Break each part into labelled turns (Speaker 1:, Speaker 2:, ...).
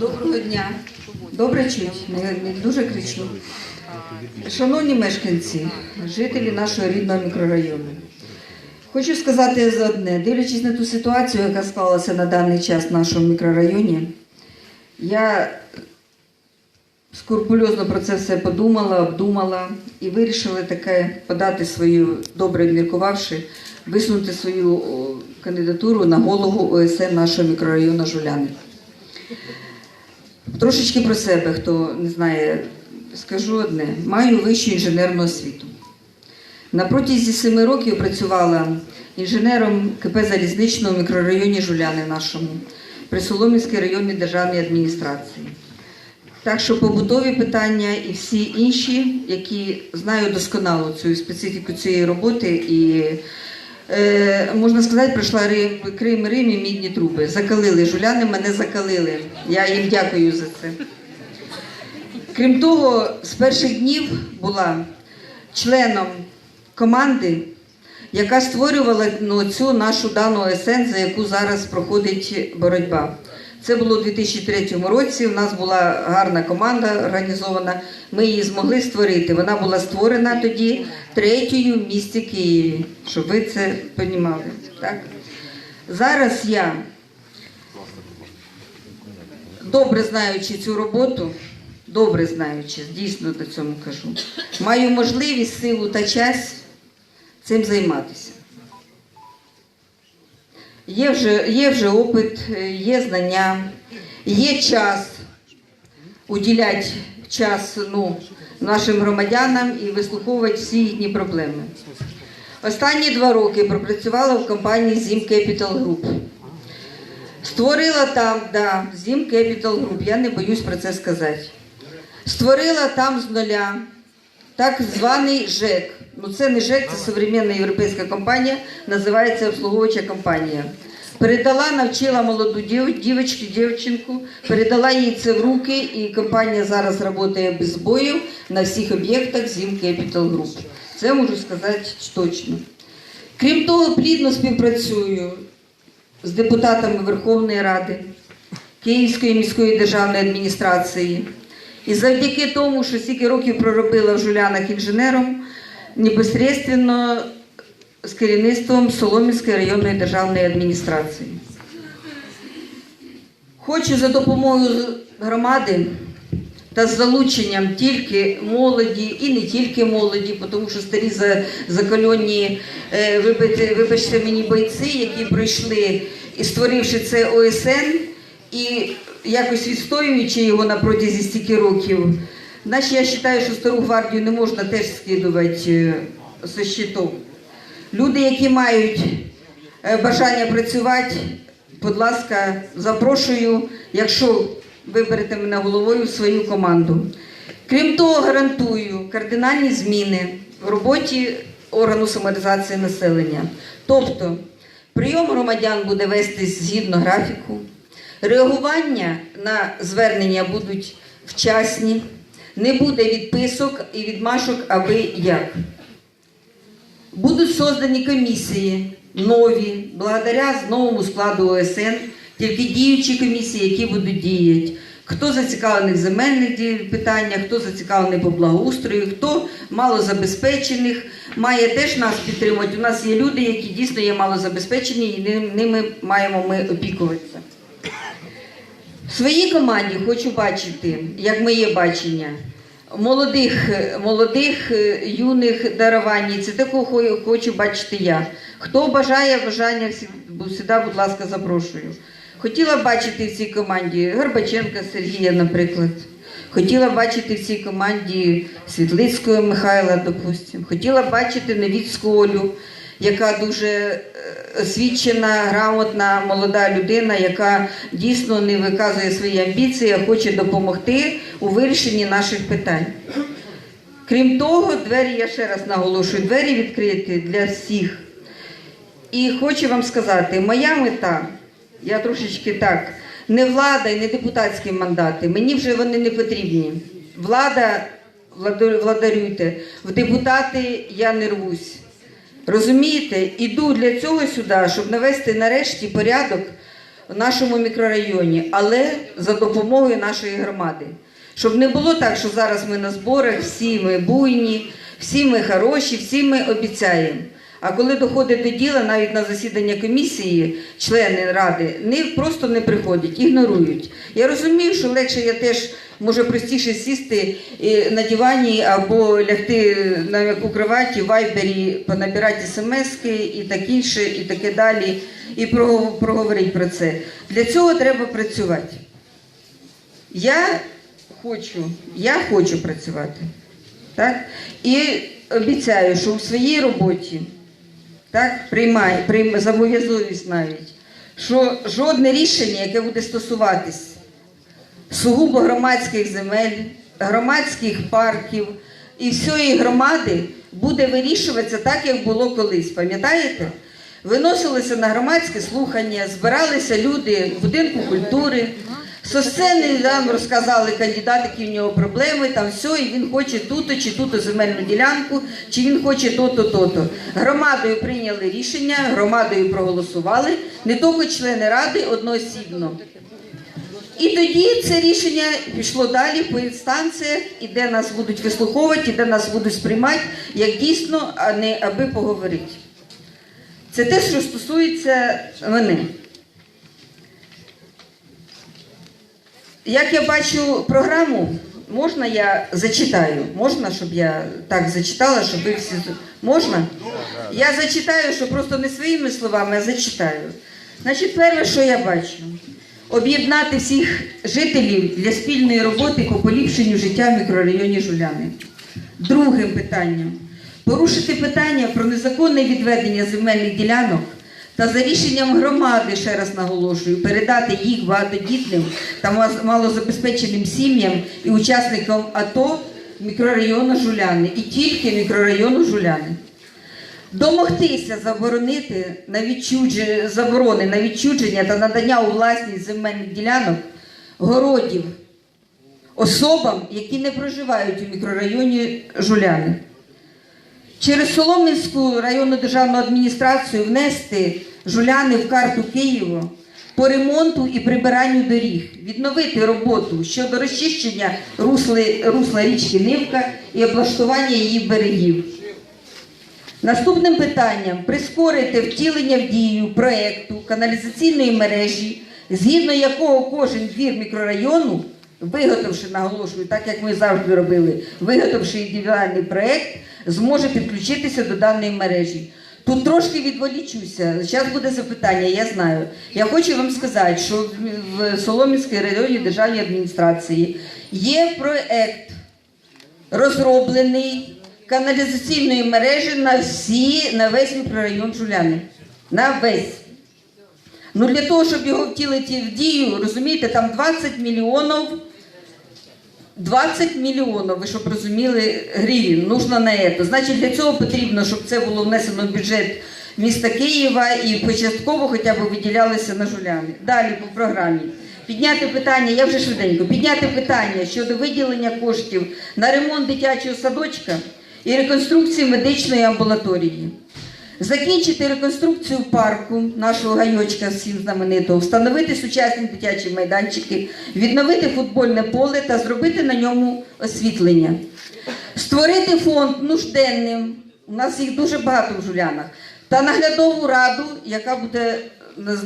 Speaker 1: Доброго дня. Добре чуть, не, дуже кричу. Шановні мешканці, жителі нашого рідного мікрорайону. Хочу сказати за одне, дивлячись на ту ситуацію, яка склалася на даний час в нашому мікрорайоні, я скрупульозно про це все подумала, обдумала і вирішила таке подати свою, добре обміркувавши, висунути свою кандидатуру на голову ОСН нашого мікрорайону Жуляни. Трошечки про себе, хто не знає, скажу одне: маю вищу інженерну освіту. На протязі семи років працювала інженером КП залізничного в мікрорайоні Жуляни нашому при Солом'янській районній державній адміністрації. Так що побутові питання і всі інші, які знаю досконало цю специфіку цієї роботи, і можна сказати, пройшла Рим, Крим Рим і мідні труби. Закалили жуляни, мене закалили. Я їм дякую за це. Крім того, з перших днів була членом команди, яка створювала ну, цю нашу дану ОСН, за яку зараз проходить боротьба. Це було у 2003 році. У нас була гарна команда організована. Ми її змогли створити. Вона була створена тоді третьою в місті Києві, щоб ви це розуміли. Так? Зараз я, добре знаючи цю роботу, добре знаючи, дійсно до цьому кажу, маю можливість, силу та час цим займатися. Є вже, є вже опит, е, є знання, є час уділяти час ну, нашим громадянам і вислуховувати всі їхні проблеми. Останні два роки пропрацювала в компанії Зім Capital Group. Створила там, да, Зім Capital Group, я не боюсь про це сказати. Створила там з нуля так званий ЖЕК. Ну це не ЖЕК, це современна європейська компанія, називається обслуговуюча компанія. Передала, навчила молоду дів, дівчинку, дівчинку, передала їй це в руки, і компанія зараз працює без боїв на всіх об'єктах Зім Capital Group. Це можу сказати точно. Крім того, плідно співпрацюю з депутатами Верховної Ради, Київської міської державної адміністрації. І завдяки тому, що стільки років проробила в Жулянах інженером, непосредственно з керівництвом Солом'янської районної державної адміністрації. Хочу за допомогою громади та з залученням тільки молоді і не тільки молоді, тому що старі за- закальонні, е, вибачте мені бойці, які пройшли і створивши це ОСН, і якось відстоюючи його на протязі стільки років. Значить, я вважаю, що стару гвардію не можна теж скидувати е, зі щитом. Люди, які мають е, бажання працювати, будь ласка, запрошую, якщо виберете мене головою свою команду. Крім того, гарантую кардинальні зміни в роботі органу самореалізації населення. Тобто, прийом громадян буде вестись згідно графіку, реагування на звернення будуть вчасні, не буде відписок і відмашок аби як. Будуть создані комісії нові, благодаря новому складу ОСН, тільки діючі комісії, які будуть діяти. Хто зацікавлений в земельних питаннях, хто зацікавлений по благоустрою, хто малозабезпечених, має теж нас підтримувати. У нас є люди, які дійсно є малозабезпечені, і ним- ними маємо ми опікуватися. В своїй команді хочу бачити, як моє бачення, молодих, молодих е, юних дарувань. Це такого хочу бачити я. Хто бажає бажання, сюди, будь ласка, запрошую. Хотіла бачити в цій команді Горбаченка Сергія, наприклад. Хотіла бачити в цій команді Світлицького Михайла, допустимо. Хотіла бачити Невіцьку Олю, яка дуже е, освічена, грамотна, молода людина, яка дійсно не виказує свої амбіції, а хоче допомогти у вирішенні наших питань. Крім того, двері, я ще раз наголошую, двері відкриті для всіх. І хочу вам сказати, моя мета, я трошечки так, не влада і не депутатські мандати, мені вже вони не потрібні. Влада, владарюйте, в депутати я не рвусь. Розумієте, іду для цього сюди, щоб навести нарешті порядок в нашому мікрорайоні, але за допомогою нашої громади. Щоб не було так, що зараз ми на зборах, всі ми буйні, всі ми хороші, всі ми обіцяємо. А коли доходить до діла, навіть на засідання комісії, члени ради не просто не приходять, ігнорують. Я розумію, що легше я теж може простіше сісти е, на дивані або лягти на м'яку кроваті, в вайбері, понабирати смски і так інше, і таке далі, і проговорити про це. Для цього треба працювати. Я хочу, я хочу працювати. Так? І обіцяю, що у своїй роботі так, приймаю, прийм, зобов'язуюсь навіть, що жодне рішення, яке буде стосуватись сугубо громадських земель, громадських парків і всієї громади, буде вирішуватися так, як було колись. Пам'ятаєте? Виносилися на громадське слухання, збиралися люди в будинку культури. Со сцени нам розказали кандидат, які в нього проблеми, там все, і він хоче тут чи тут земельну ділянку, чи він хоче то-то, то-то. Громадою прийняли рішення, громадою проголосували, не тільки члени ради одноосібно. І тоді це рішення пішло далі по інстанціях, і де нас будуть вислуховувати, і де нас будуть сприймати як дійсно, а не аби поговорити. Це те, що стосується мене. Як я бачу програму, можна я зачитаю? Можна, щоб я так зачитала, щоб ви всі. Можна? Я зачитаю, що просто не своїми словами, а зачитаю. Значить, перше, що я бачу, об'єднати всіх жителів для спільної роботи по поліпшенню життя в мікрорайоні Жуляни. Другим питанням порушити питання про незаконне відведення земельних ділянок та за рішенням громади, ще раз наголошую, передати їх багатодітним та малозабезпеченим сім'ям і учасникам АТО мікрорайону Жуляни і тільки мікрорайону Жуляни. Домогтися заборонити на заборони на відчудження та надання у власність земельних ділянок городів особам, які не проживають у мікрорайоні Жуляни. Через Солом'янську районну державну адміністрацію внести Жуляни в карту Києва по ремонту і прибиранню доріг, відновити роботу щодо розчищення русли, русла річки Нивка і облаштування її берегів. Наступним питанням прискорити втілення в дію проекту каналізаційної мережі, згідно якого кожен двір мікрорайону, виготовивши, наголошую, так як ми завжди робили, виготовивши індивідуальний проект, зможе підключитися до даної мережі. Тут трошки відволічуся. Зараз буде запитання, я знаю. Я хочу вам сказати, що в- Солом'янській районній державній адміністрації є проект розроблений каналізаційної мережі на всі, на весь мікрорайон Жуляни. На весь. Ну для того, щоб його втілити в дію, розумієте, там 20 мільйонів. 20 мільйонів, ви щоб розуміли, гривень нужно на це. Значить, для цього потрібно, щоб це було внесено в бюджет міста Києва і початково хоча б виділялися на жуляни. Далі по програмі. Підняти питання, я вже швиденько, підняти питання щодо виділення коштів на ремонт дитячого садочка і реконструкції медичної амбулаторії. Закінчити реконструкцію парку нашого гайочка всім знаменитого, встановити сучасні дитячі майданчики, відновити футбольне поле та зробити на ньому освітлення. Створити фонд нужденним. У нас їх дуже багато в жулянах. Та наглядову раду, яка буде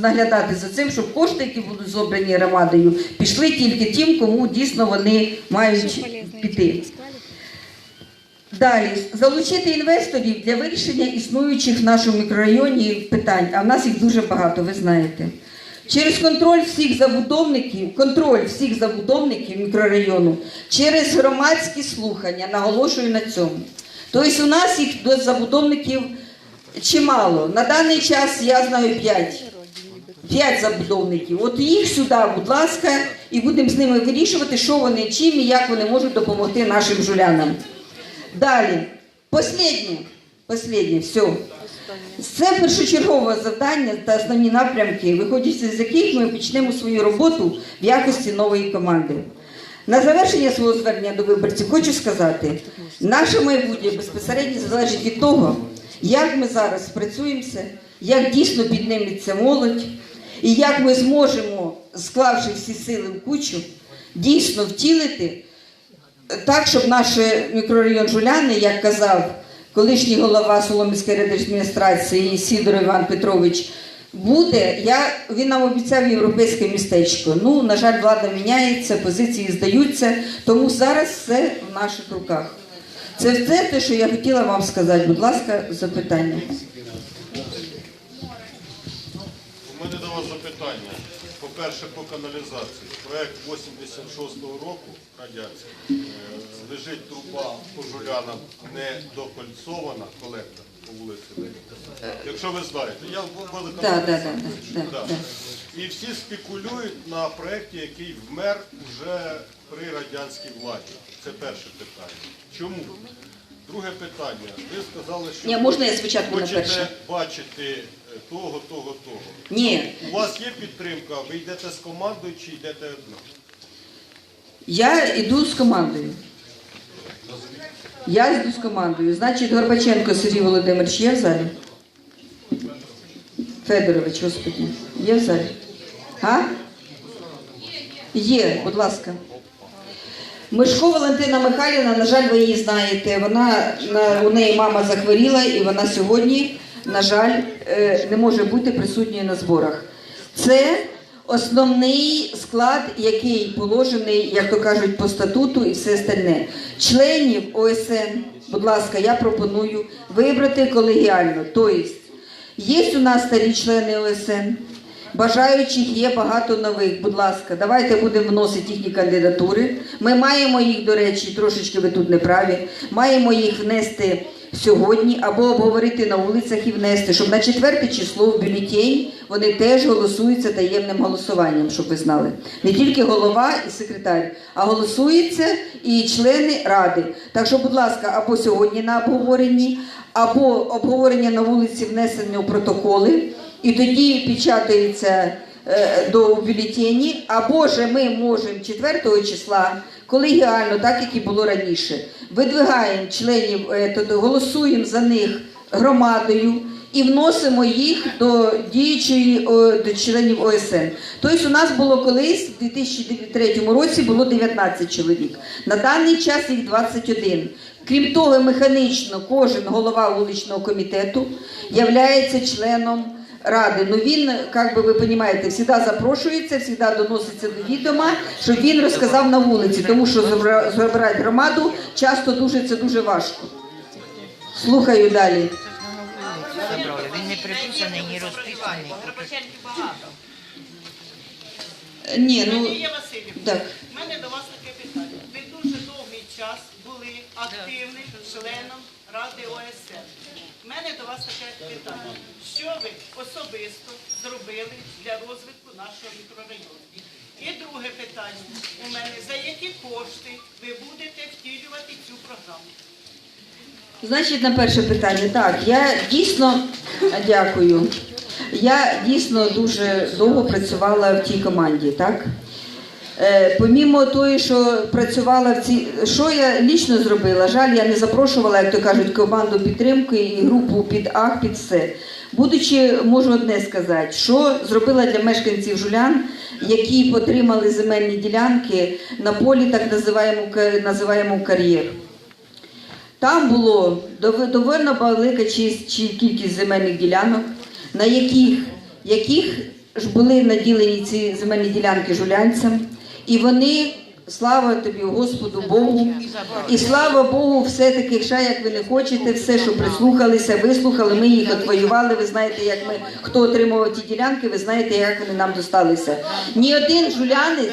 Speaker 1: наглядати за цим, щоб кошти, які будуть зобрані громадою, пішли тільки тим, кому дійсно вони мають піти. Далі залучити інвесторів для вирішення існуючих в нашому мікрорайоні питань, а в нас їх дуже багато, ви знаєте. Через контроль всіх забудовників, контроль всіх забудовників мікрорайону, через громадські слухання, наголошую на цьому. Тобто у нас їх до забудовників чимало. На даний час я знаю п'ять. П'ять забудовників. От їх сюди, будь ласка, і будемо з ними вирішувати, що вони, чим і як вони можуть допомогти нашим жулянам. Далі. Посліднє. Посліднє, все. Це першочергове завдання та основні напрямки, виходячи з яких ми почнемо свою роботу в якості нової команди. На завершення свого звернення до виборців хочу сказати, наше майбутнє безпосередньо залежить від того, як ми зараз спрацюємося, як дійсно підніметься молодь, І як ми зможемо, склавши всі сили в кучу, дійсно втілити так, щоб наш мікрорайон Жуляни, як казав колишній голова Солом'янської райдержадміністрації Сідор Іван Петрович, буде. Я, він нам обіцяв європейське містечко. Ну, на жаль, влада міняється, позиції здаються, тому зараз все в наших руках. Це все те, що я хотіла вам сказати. Будь ласка, запитання.
Speaker 2: У мене до вас запитання. По-перше, по каналізації. Проект 86-го року радянський. Е, Лежить труба по жулянам не колектор по вулиці Леніна. Якщо ви знаєте, я буду
Speaker 1: Да, да, да, да, да, да.
Speaker 2: І всі спекулюють на проєкті, який вмер вже при радянській владі. Це перше питання. Чому? Друге питання. Ви сказали, що
Speaker 1: Ні, можна я спочатку
Speaker 2: хочете
Speaker 1: перше?
Speaker 2: бачити того, того, того.
Speaker 1: Ні,
Speaker 2: У вас є підтримка, ви йдете з командою чи йдете одна?
Speaker 1: я йду з командою. Я йду з командою. Значить, Горбаченко Сергій Володимирович є в залі? Федорович, господи, є в залі? А? Є, будь ласка. Мишко Валентина Михайлівна, на жаль, ви її знаєте. Вона на у неї мама захворіла, і вона сьогодні, на жаль, е, не може бути присутньою на зборах. Це основний склад, який положений, як то кажуть, по статуту і все остальне. Членів ОСН, будь ласка, я пропоную вибрати колегіально. Тобто, є у нас старі члени ОСН. Бажаючих є багато нових. Будь ласка, давайте будемо вносити їхні кандидатури. Ми маємо їх, до речі, трошечки ви тут не праві. Маємо їх внести сьогодні або обговорити на вулицях і внести, щоб на четверте число в бюлетень вони теж голосуються таємним голосуванням, щоб ви знали. Не тільки голова і секретар, а голосуються і члени ради. Так що, будь ласка, або сьогодні на обговоренні, або обговорення на вулиці внесення у протоколи і тоді печатається до бюлетені, або ж ми можемо 4 числа колегіально, так як і було раніше, видвигаємо членів, е, голосуємо за них громадою і вносимо їх до діючої до членів ОСН. Тобто у нас було колись в 2003 році було 19 чоловік. На даний час їх 21. Крім того, механічно кожен голова вуличного комітету являється членом ради. Ну він, як би ви розумієте, завжди запрошується, завжди доноситься до відома, щоб він розказав на вулиці, тому що забирати громаду часто дуже це дуже важко. Слухаю далі.
Speaker 3: Він не приписаний, ні розписаний.
Speaker 1: Ні, ну так.
Speaker 4: в мене до вас таке питання. Ви дуже довгий час були активним членом Ради ОСН. У мене до вас таке питання. Що ви особисто зробили для розвитку нашого мікрорайону? І друге питання у мене, за які кошти ви будете втілювати цю програму?
Speaker 1: Значить, на перше питання, так, я дійсно дякую. Я дійсно дуже довго працювала в тій команді, так? Е, помімо того, що працювала в цій. Що я лічно зробила? Жаль, я не запрошувала, як то кажуть, команду підтримки і групу під ах, під все. Будучи, можу одне сказати, що зробила для мешканців жулян, які отримали земельні ділянки на полі так називаємо, називаємо кар'єр. Там було дов- довольно велика кількість земельних ділянок, на яких, яких ж були наділені ці земельні ділянки жулянцям, і вони, слава тобі, Господу Богу, і слава Богу, все-таки, ще як ви не хочете, все, що прислухалися, вислухали, ми їх отвоювали. Ви знаєте, як ми хто отримував ті ділянки, ви знаєте, як вони нам досталися. Ні один жулянець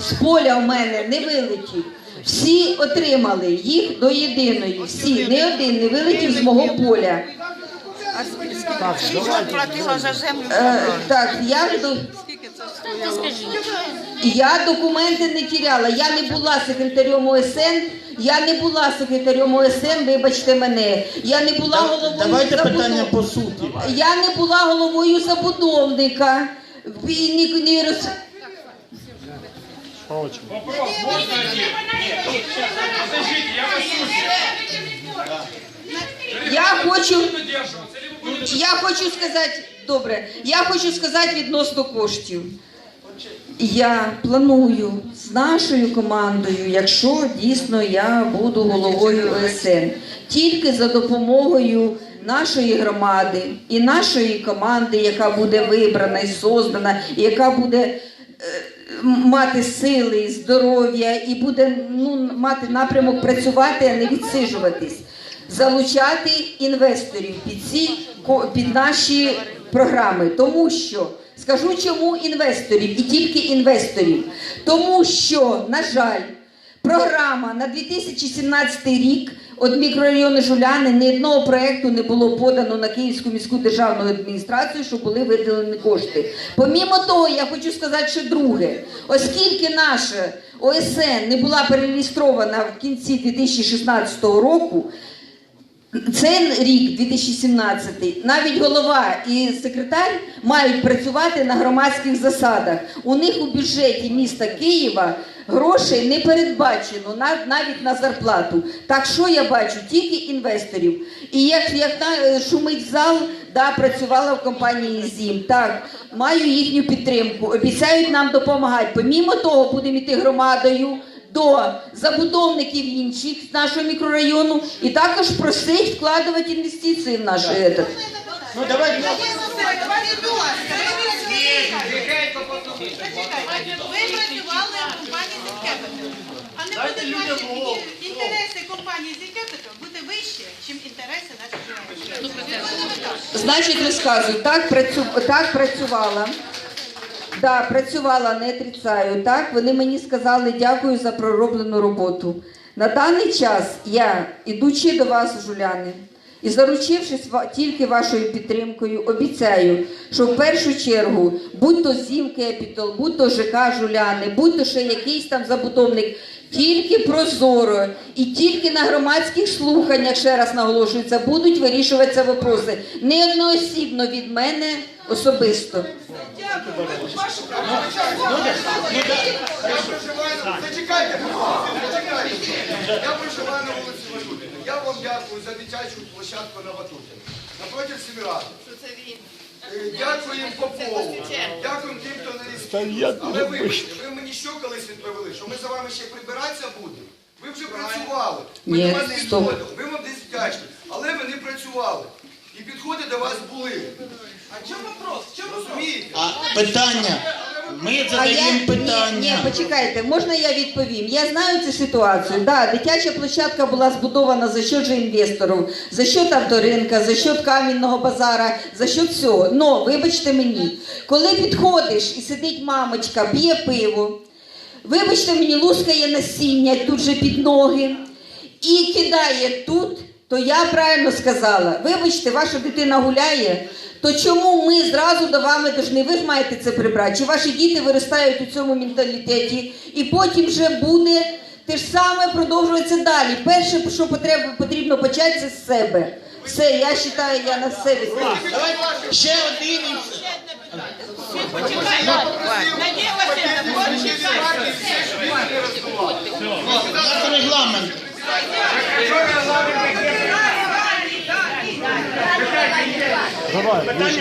Speaker 1: з поля у мене не вилетів. Всі отримали їх до єдиної. Всі, не один не вилетів з мого поля.
Speaker 3: Скільки платила за землю?
Speaker 1: Е, так, я до... Я документи не тіряла. Я не була секретарем ОСН. Я не була секретарем ОСН, вибачте мене. Я не була головою
Speaker 5: Давайте
Speaker 1: забудов-
Speaker 5: питання по суті.
Speaker 1: Я не була головою забудовника. І ні, ні роз... Я хочу, я хочу сказати, Добре, я хочу сказати відносно коштів. Я планую з нашою командою, якщо дійсно я буду головою ОСН, тільки за допомогою нашої громади і нашої команди, яка буде вибрана і создана, і яка буде е, мати сили, здоров'я і буде ну, мати напрямок працювати, а не відсиджуватись. Залучати інвесторів під ці під наші програми, тому що скажу чому інвесторів і тільки інвесторів, тому що, на жаль, програма на 2017 рік від мікрорайону Жуляни ні одного проєкту не було подано на Київську міську державну адміністрацію, щоб були виділені кошти. Помімо того, я хочу сказати ще друге, оскільки наша ОСН не була перереєстрована в кінці 2016 року. Цей рік, 2017, навіть голова і секретар мають працювати на громадських засадах. У них у бюджеті міста Києва грошей не передбачено навіть на зарплату. Так що я бачу? Тільки інвесторів. І як, як шумить зал, да, працювала в компанії ЗІМ. Так, маю їхню підтримку. Обіцяють нам допомагати. Помімо того, будемо йти громадою до забудовників інших з нашого мікрорайону і також просить вкладувати інвестиції в наш этот.
Speaker 5: Ну давайте.
Speaker 6: Ви працювали в компанії Зінкепітал. А не буде ваші інтереси компанії Зінкепітал бути вище, ніж інтереси наших.
Speaker 1: Значить, розказую, так, працю... так працювала. Да, працювала, не отрицаю. Так, вони мені сказали дякую за пророблену роботу. На даний час я, ідучи до вас, Жуляни, і заручившись тільки вашою підтримкою, обіцяю, що в першу чергу, будь то Зім Кепітал, будь то ЖК Жуляни, будь то ще якийсь там забудовник, тільки прозоро і тільки на громадських слуханнях, ще раз наголошується, будуть вирішуватися вопроси. Не одноосібно від мене особисто.
Speaker 5: Зачекайте, зачекайте. Я проживаю на вулиці Валюти. Я вам дякую за дитячу площадку на Батутіна. Напротив Сіміради. Е, Дякуємо Попову. Дякуємо тим, хто не Але вибачте, ви мені що колись відповіли, що ми за вами ще прибиратися будемо? Ви вже працювали. Ми до вас не відходили. Ми вам десь вдячні. Але ви не працювали. І підходи до вас були.
Speaker 4: А чому вопрос? Чому
Speaker 5: Розумієте?
Speaker 7: А питання. Ми
Speaker 1: А я
Speaker 7: задаємо
Speaker 1: ні, ні, почекайте, можна я відповім? Я знаю цю ситуацію. Да, дитяча площадка була збудована за счет же інвесторів, за счет авторинка, за счет камінного базара, за счет всього. Но вибачте мені, коли підходиш і сидить мамочка, п'є пиво, вибачте мені, лускає насіння тут же під ноги і кидає тут, то я правильно сказала. Вибачте, ваша дитина гуляє. То чому ми зразу до вами повинні, ви ж маєте це прибрати? Чи ваші діти виростають у цьому менталітеті, і потім вже буде те ж саме продовжується далі. Перше, що потрібно, потрібно почати, це з себе. Все, я вважаю, я на все відповідаю.
Speaker 7: Давайте ще один. і- Як регламент. Давай.